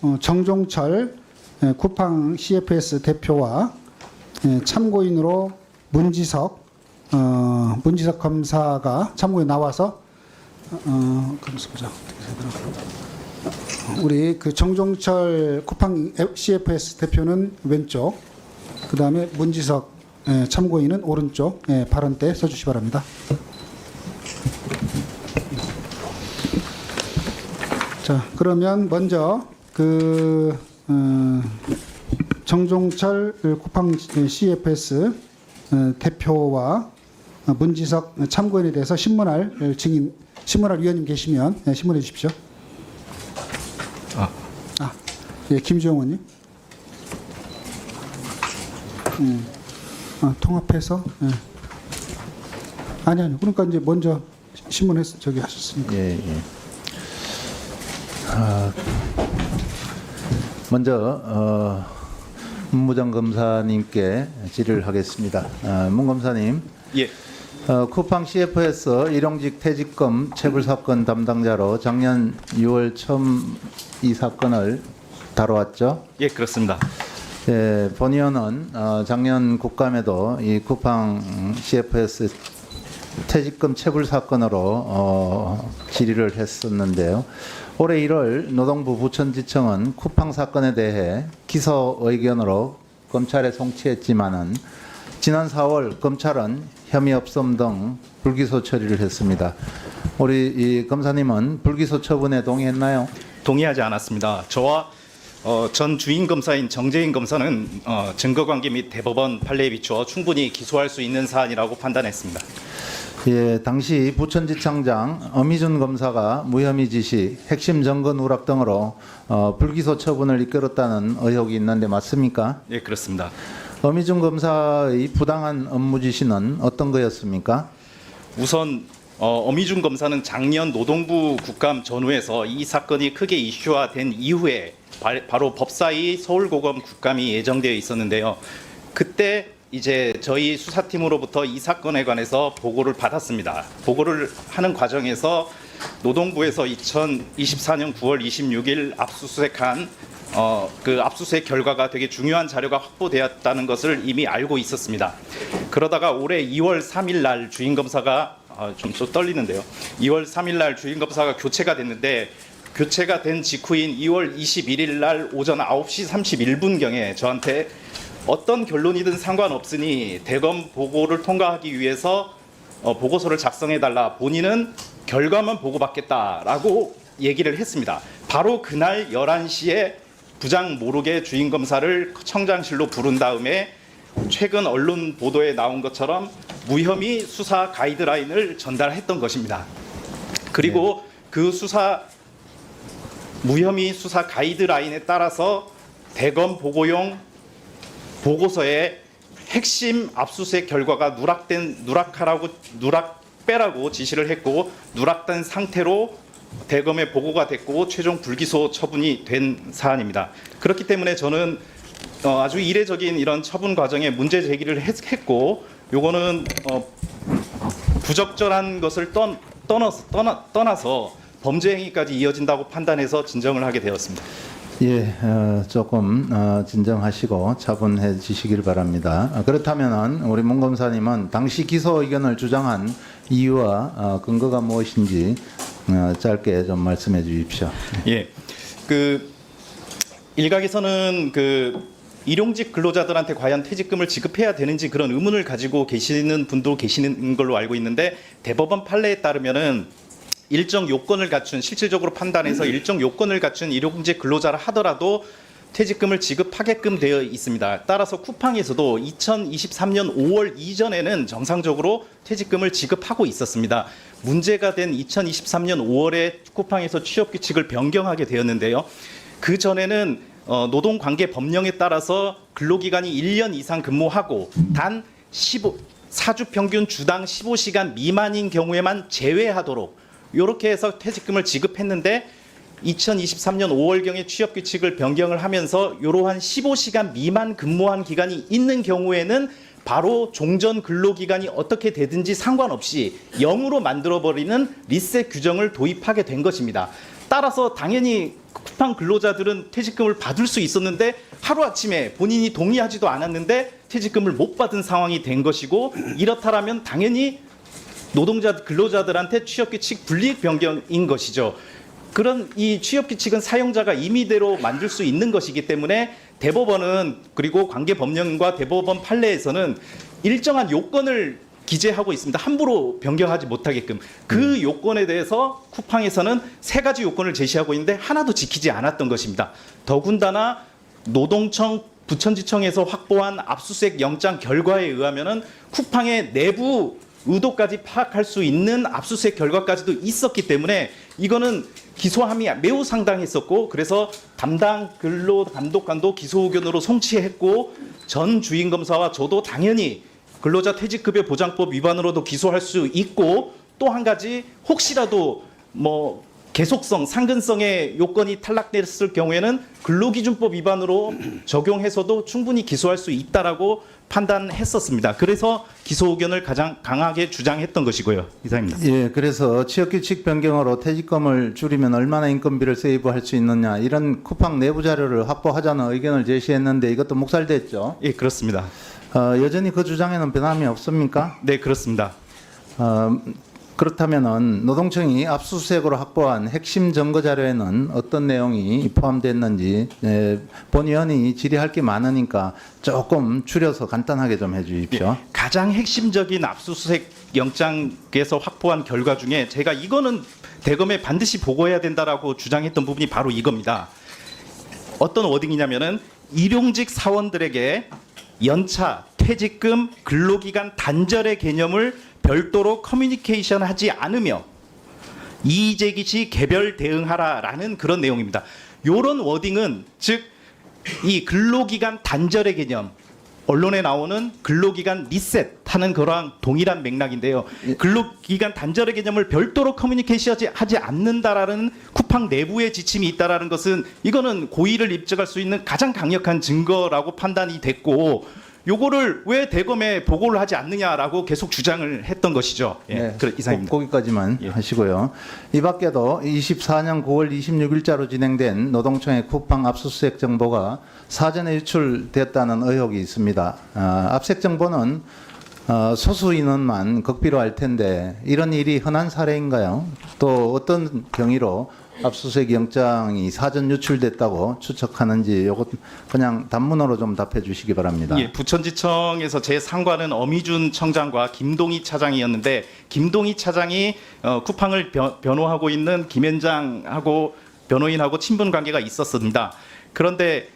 어, 정종철 에, 쿠팡 CFS 대표와 에, 참고인으로 문지석 어, 문지석 검사가 참고인 나와서 어, 그래서 보자 어떻게 되더라. 우리 그 정종철 쿠팡 CFS 대표는 왼쪽, 그 다음에 문지석 에, 참고인은 오른쪽 에, 발언 때 써주시 기 바랍니다. 자, 그러면 먼저 그 어, 정종철 쿠팡 CFS 어, 대표와 어, 문지석 참고인에 대해서 신문할 증인, 신문할 위원님 계시면 네, 신문해 주십시오. 아. 아, 예, 김주영 의원님. 음, 아, 통합해서. 예. 아니 아니. 그러니까 이제 먼저 신문에 저기 하셨으니까. 예, 예. 아, 먼저 어, 문무장 검사님께 질의를 하겠습니다. 아, 문 검사님, 예, 어, 쿠팡 CF에서 일용직 퇴직금 체불 사건 담당자로 작년 6월 처음 이 사건을 다뤄왔죠. 예, 그렇습니다. 예, 본 의원은 어, 작년 국감에도 이 쿠팡 CFS 퇴직금 체불 사건으로 어, 질의를 했었는데요. 올해 1월 노동부 부천지청은 쿠팡 사건에 대해 기소 의견으로 검찰에 송치했지만은 지난 4월 검찰은 혐의 없음 등 불기소 처리를 했습니다. 우리 이 검사님은 불기소 처분에 동의했나요? 동의하지 않았습니다. 저와 어, 전 주인 검사인 정재인 검사는 어, 증거 관계 및 대법원 판례에 비추어 충분히 기소할 수 있는 사안이라고 판단했습니다. 예, 당시 부천지청장 엄희준 검사가 무혐의 지시, 핵심 증거 누락 등으로 어, 불기소 처분을 이끌었다는 의혹이 있는데 맞습니까? 예, 그렇습니다. 엄희준 검사의 부당한 업무 지시는 어떤 거였습니까? 우선 어, 엄희준 검사는 작년 노동부 국감 전후에서 이 사건이 크게 이슈화된 이후에 바, 바로 법사위 서울고검 국감이 예정되어 있었는데요. 그때 이제 저희 수사팀으로부터 이 사건에 관해서 보고를 받았습니다. 보고를 하는 과정에서 노동부에서 2024년 9월 26일 압수수색한 어, 그 압수수색 결과가 되게 중요한 자료가 확보되었다는 것을 이미 알고 있었습니다. 그러다가 올해 2월 3일 날 주인 검사가 아, 좀, 좀 떨리는데요. 2월 3일 날 주인 검사가 교체가 됐는데 교체가 된 직후인 2월 21일 날 오전 9시 31분 경에 저한테 어떤 결론이든 상관없으니 대검 보고를 통과하기 위해서 어, 보고서를 작성해 달라. 본인은 결과만 보고받겠다라고 얘기를 했습니다. 바로 그날 11시에 부장 모르게 주인 검사를 청장실로 부른 다음에 최근 언론 보도에 나온 것처럼 무혐의 수사 가이드라인을 전달했던 것입니다. 그리고 그 수사 무혐의 수사 가이드라인에 따라서 대검 보고용 보고서에 핵심 압수수색 결과가 누락된 누락하라고 누락 빼라고 지시를 했고 누락된 상태로 대검에 보고가 됐고 최종 불기소 처분이 된 사안입니다. 그렇기 때문에 저는 어, 아주 이례적인 이런 처분 과정에 문제 제기를 했, 했고 요거는 어, 부적절한 것을 떠, 떠나서, 떠나, 떠나서 범죄 행위까지 이어진다고 판단해서 진정을 하게 되었습니다. 예, 어, 조금 어, 진정하시고 차분해 주시길 바랍니다. 어, 그렇다면 우리 문 검사님은 당시 기소 의견을 주장한 이유와 어, 근거가 무엇인지 어, 짧게 좀 말씀해 주십시오. 예. 그 일각에서는 그 일용직 근로자들한테 과연 퇴직금을 지급해야 되는지 그런 의문을 가지고 계시는 분도 계시는 걸로 알고 있는데 대법원 판례에 따르면은 일정 요건을 갖춘 실질적으로 판단해서 일정 요건을 갖춘 일용직 근로자라 하더라도 퇴직금을 지급하게끔 되어 있습니다. 따라서 쿠팡에서도 2023년 5월 이전에는 정상적으로 퇴직금을 지급하고 있었습니다. 문제가 된 2023년 5월에 쿠팡에서 취업 규칙을 변경하게 되었는데요. 그 전에는 어, 노동관계 법령에 따라서 근로기간이 1년 이상 근무하고 단 15, 사주 평균 주당 15시간 미만인 경우에만 제외하도록 이렇게 해서 퇴직금을 지급했는데 2023년 5월경에 취업 규칙을 변경을 하면서 이러한 15시간 미만 근무한 기간이 있는 경우에는 바로 종전 근로 기간이 어떻게 되든지 상관없이 0으로 만들어 버리는 리셋 규정을 도입하게 된 것입니다. 따라서 당연히 쿠팡 근로자들은 퇴직금을 받을 수 있었는데 하루아침에 본인이 동의하지도 않았는데 퇴직금을 못 받은 상황이 된 것이고 이렇다라면 당연히 노동자 근로자들한테 취업규칙 불이익 변경인 것이죠. 그런 이 취업규칙은 사용자가 임의대로 만들 수 있는 것이기 때문에 대법원은 그리고 관계 법령과 대법원 판례에서는 일정한 요건을 기재하고 있습니다. 함부로 변경하지 못하게끔 그 요건에 대해서 쿠팡에서는 세 가지 요건을 제시하고 있는데 하나도 지키지 않았던 것입니다. 더군다나 노동청 부천지청에서 확보한 압수수색 영장 결과에 의하면은 쿠팡의 내부 의도까지 파악할 수 있는 압수수색 결과까지도 있었기 때문에 이거는 기소함이 매우 상당했었고 그래서 담당 근로 감독관도 기소 의견으로 송치했고 전 주인 검사와 저도 당연히 근로자 퇴직급여 보장법 위반으로도 기소할 수 있고 또 한 가지 혹시라도 뭐 계속성, 상근성의 요건이 탈락됐을 경우에는 근로기준법 위반으로 적용해서도 충분히 기소할 수 있다라고 판단했었습니다. 그래서 기소 의견을 가장 강하게 주장했던 것이고요. 이상입니다. 예, 그래서 취업규칙 변경으로 퇴직금을 줄이면 얼마나 인건비를 세이브할 수 있느냐 이런 쿠팡 내부 자료를 확보하자는 의견을 제시했는데 이것도 묵살됐죠. 예, 그렇습니다. 어, 여전히 그 주장에는 변함이 없습니까? 네, 그렇습니다. 어, 그렇다면은 노동청이 압수수색으로 확보한 핵심 증거 자료에는 어떤 내용이 포함됐는지 예, 본 의원이 질의할 게 많으니까 조금 줄여서 간단하게 좀 해주십시오. 예, 가장 핵심적인 압수수색 영장에서 확보한 결과 중에 제가 이거는 대검에 반드시 보고해야 된다라고 주장했던 부분이 바로 이겁니다. 어떤 워딩이냐면은 일용직 사원들에게 연차, 퇴직금, 근로기간 단절의 개념을 별도로 커뮤니케이션 하지 않으며 이의제기 시 개별 대응하라라는 그런 내용입니다. 요런 워딩은 즉 이 근로기간 단절의 개념 언론에 나오는 근로기간 리셋하는 거랑 동일한 맥락인데요. 근로기간 단절의 개념을 별도로 커뮤니케이션하지 하지 않는다라는 쿠팡 내부의 지침이 있다라는 것은 이거는 고의를 입증할 수 있는 가장 강력한 증거라고 판단이 됐고 요거를 왜 대검에 보고를 하지 않느냐라고 계속 주장을 했던 것이죠. 예, 네, 그 이상입니다. 거- 거기까지만 예. 하시고요. 이 밖에도 24년 9월 26일자로 진행된 노동청의 쿠팡 압수수색 정보가 사전에 유출됐다는 의혹이 있습니다. 아, 압색 정보는 어, 소수 인원만 극비로 할 텐데 이런 일이 흔한 사례인가요? 또 어떤 경위로 압수수색 영장이 사전 유출됐다고 추측하는지 요것 그냥 단문으로 좀 답해 주시기 바랍니다. 예, 부천지청에서 제 상관은 어미준 청장과 김동희 차장이었는데 김동희 차장이 어, 쿠팡을 변, 변호하고 있는 김현장하고 변호인하고 친분 관계가 있었습니다. 그런데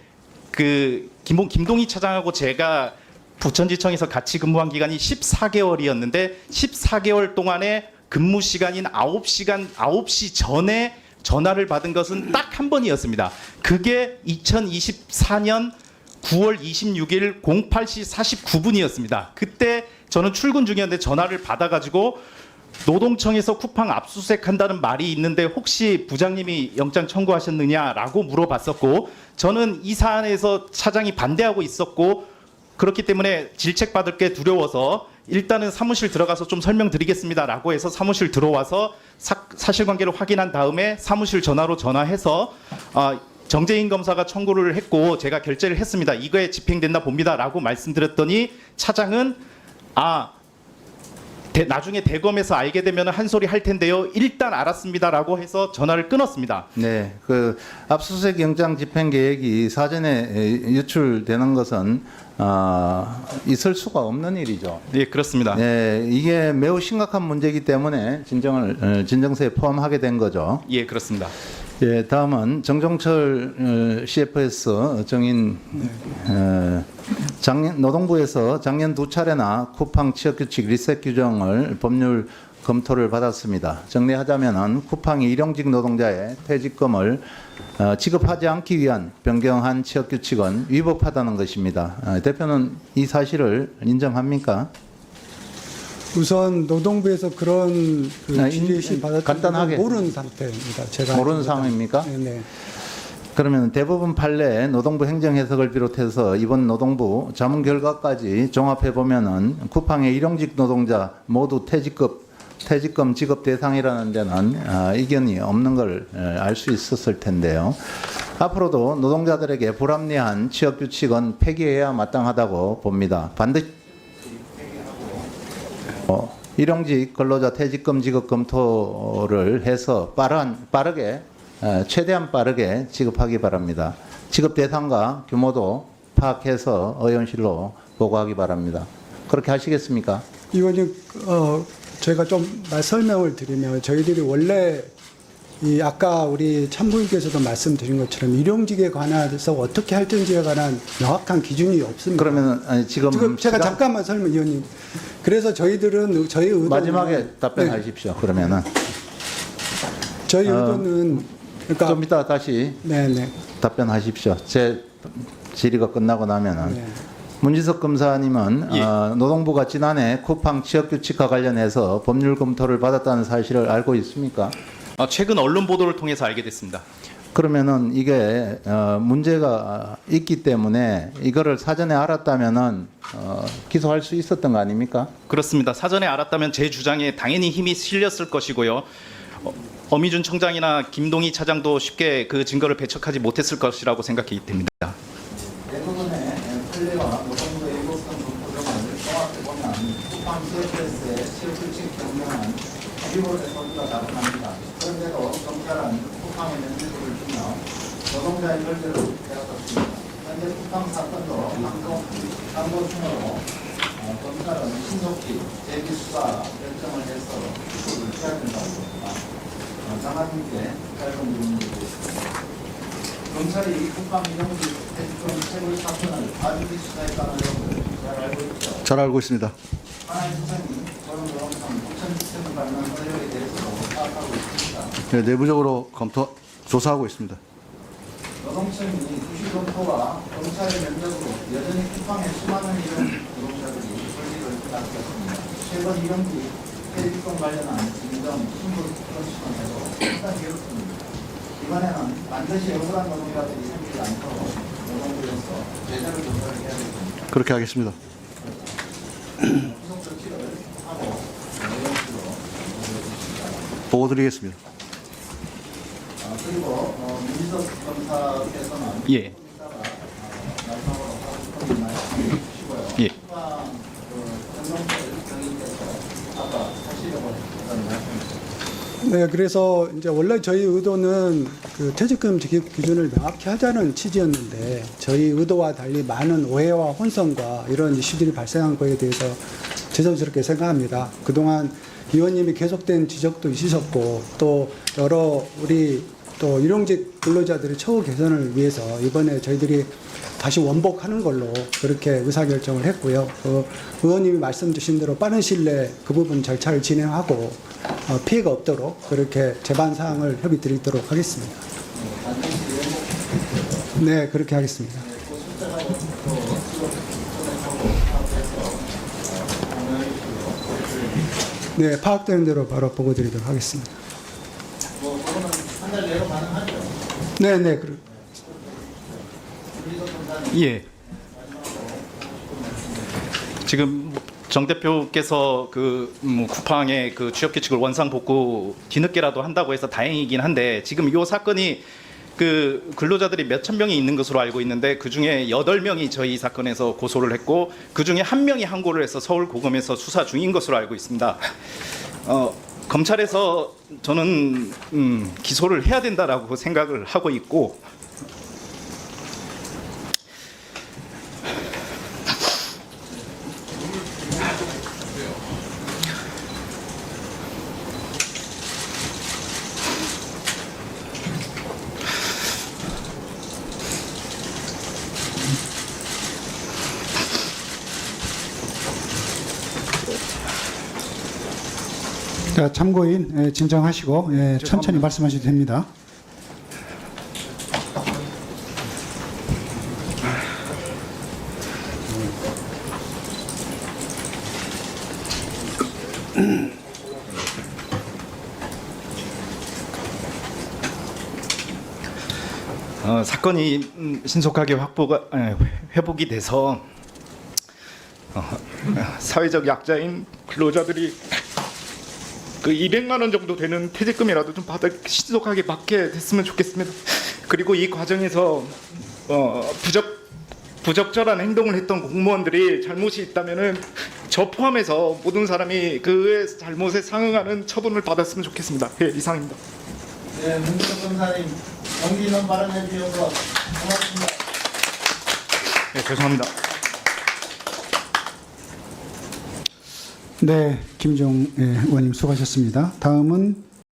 그 김, 김동희 차장하고 제가 부천지청에서 같이 근무한 기간이 14개월이었는데 14개월 동안에 근무 시간인 9시간 9시 전에 전화를 받은 것은 딱 한 번이었습니다. 그게 2024년 9월 26일 08시 49분이었습니다. 그때 저는 출근 중이었는데 전화를 받아가지고 노동청에서 쿠팡 압수수색한다는 말이 있는데 혹시 부장님이 영장 청구하셨느냐라고 물어봤었고 저는 이 사안에서 차장이 반대하고 있었고 그렇기 때문에 질책받을 게 두려워서 일단은 사무실 들어가서 좀 설명드리겠습니다 라고 해서 사무실 들어와서 사, 사실관계를 확인한 다음에 사무실 전화로 전화해서 아, 정재인 검사가 청구를 했고 제가 결재를 했습니다. 이거에 집행된다 봅니다 라고 말씀드렸더니 차장은 아 대- 나중에 대검에서 알게 되면 한 소리 할 텐데요. 일단 알았습니다라고 해서 전화를 끊었습니다. 네, 그 압수수색 영장 집행 계획이 사전에 에, 유출되는 것은 어, 있을 수가 없는 일이죠. 네, 그렇습니다. 네, 이게 매우 심각한 문제이기 때문에 진정을 어, 진정서에 포함하게 된 거죠. 예, 그렇습니다. 예, 다음은 정종철 어, CFS 정인 어, 작년 노동부에서 작년 두 차례나 쿠팡 취업 규칙 리셋 규정을 법률 검토를 받았습니다. 정리하자면은 쿠팡이 일용직 노동자의 퇴직금을 어, 지급하지 않기 위한 변경한 취업 규칙은 위법하다는 것입니다. 어, 대표는 이 사실을 인정합니까? 우선 노동부에서 그런 그 아, 인- 지시 받았던 간단하게. 걸 모르는 상태입니다. 제가 모르는 상황입니까? 네, 네. 그러면 대부분 판례 노동부 행정 해석을 비롯해서 이번 노동부 자문 결과까지 종합해 보면은 쿠팡의 일용직 노동자 모두 퇴직급 퇴직금 지급 대상이라는 데는 아, 이견이 없는 걸 알 수 있었을 텐데요. 앞으로도 노동자들에게 불합리한 취업 규칙은 폐기해야 마땅하다고 봅니다. 반드시 어, 일용직 근로자 퇴직금 지급 검토를 해서 빠른 빠르게 에, 최대한 빠르게 지급하기 바랍니다. 지급 대상과 규모도 파악해서 의원실로 보고하기 바랍니다. 그렇게 하시겠습니까? 이거는 어 제가 좀 말- 설명을 드리면 저희들이 원래 이 아까 우리 참고인께서도 말씀드린 것처럼 일용직에 관해서 어떻게 할지에 관한 명확한 기준이 없습니다. 그러면 아니, 지금 지금 제가 시간- 잠깐만 설명 위원님. 그래서 저희들은 저희 의도는 마지막에 네, 답변하십시오. 그러면은 저희 어, 의도는 그러니까 좀 이따 다시 네네 답변하십시오. 제 질의가 끝나고 나면은 네. 문지석 검사님은 예. 어, 노동부가 지난해 쿠팡 취업 규칙과 관련해서 법률 검토를 받았다는 사실을 알고 있습니까? 어, 최근 언론 보도를 통해서 알게 됐습니다. 그러면은 이게 어, 문제가 있기 때문에 이거를 사전에 알았다면은 어, 기소할 수 있었던 거 아닙니까? 그렇습니다. 사전에 알았다면 제 주장에 당연히 힘이 실렸을 것이고요. 어, 어미준 청장이나 김동희 차장도 쉽게 그 증거를 배척하지 못했을 것이라고 생각이 됩니다. 대부분의 판례와 노동부의 일곱선 검토정을 종합해 보면 쿠팡 CFS의 취업 규칙 경영은 소리가 다릅니다. 그런데도 검찰은 쿠팡의 면밀도를 주며 노동자의 결재를 빼앗았습니다. 현재 쿠팡 사건도 항고, 항고충으로 어, 검찰은 신속히 재기 수사 결정을 해서 기소를 해야 된다고 봅니다. 어, 장관님께 짧은 질문을 드리겠습니다. 검찰이 이 국방 이용직 대통령 채굴 사건을 아주기 수사했다는 내용을 잘 알고 있죠. 잘 알고 있습니다. 하나의 수장이 저런 노동상 9천 주택을 받는 의혹에 대해서도 파악하고 있습니다. 네, 내부적으로 검토 조사하고 있습니다. 노동청이 주시 검토와 검찰의 면접으로 여전히 쿠팡에 수많은 이용 노동자들이 권리를 낚였습니다. 최근 이용직 퇴직금 관련한 진정 신고 건수만 해도 상당히 어렵습니다. 이번에는 반드시 억울한 노동자들이 생기지 않도록 노동부에서 제대로 조사를 해야 됩니다. 그렇게 하겠습니다. 후속 조치를 하고 내용으로 보고 드리겠습니다. 아, 그리고 어, 민석 검사께서는 예. 예. 네, 그래서 이제 원래 저희 의도는 그 퇴직금 지급 기준을 명확히 하자는 취지였는데 저희 의도와 달리 많은 오해와 혼선과 이런 이슈들이 발생한 거에 대해서 죄송스럽게 생각합니다. 그동안 의원님이 계속된 지적도 있으셨고 또 여러 우리 또 일용직 근로자들의 처우 개선을 위해서 이번에 저희들이 다시 원복하는 걸로 그렇게 의사결정을 했고요. 그 의원님이 말씀 주신 대로 빠른 시일 내에 그 부분 절차를 진행하고 어, 피해가 없도록 그렇게 제반 사항을 협의 드리도록 하겠습니다. 네, 그렇게 하겠습니다. 네, 파악되는 대로 바로 보고 드리도록 하겠습니다. 뭐 그거는 한달 내로 가능하죠. 네, 네, 그렇 예. 지금 정 대표께서 그 음, 쿠팡의 그 취업 규칙을 원상 복구 뒤늦게라도 한다고 해서 다행이긴 한데 지금 이 사건이 그 근로자들이 몇천 명이 있는 것으로 알고 있는데 그 중에 여덟 명이 저희 사건에서 고소를 했고 그 중에 한 명이 항고를 해서 서울 고검에서 수사 중인 것으로 알고 있습니다. 어, 검찰에서 저는 음, 기소를 해야 된다라고 생각을 하고 있고 자, 참고인 예, 진정하시고 예, 천천히 말씀하셔도 됩니다. 어, 사건이 음, 신속하게 확보가 에, 회복이 돼서 어, 사회적 약자인 근로자들이 그 200만 원 정도 되는 퇴직금이라도 좀 받아 신속하게 받게 됐으면 좋겠습니다. 그리고 이 과정에서 어, 부적 부적절한 행동을 했던 공무원들이 잘못이 있다면은 저 포함해서 모든 사람이 그의 잘못에 상응하는 처분을 받았으면 좋겠습니다. 예, 이상입니다. 네, 문지석 검사님 용기 있는 발언해 주셔서 고맙습니다. 네, 죄송합니다. 네, 김종 예, 의원님 수고하셨습니다. 다음은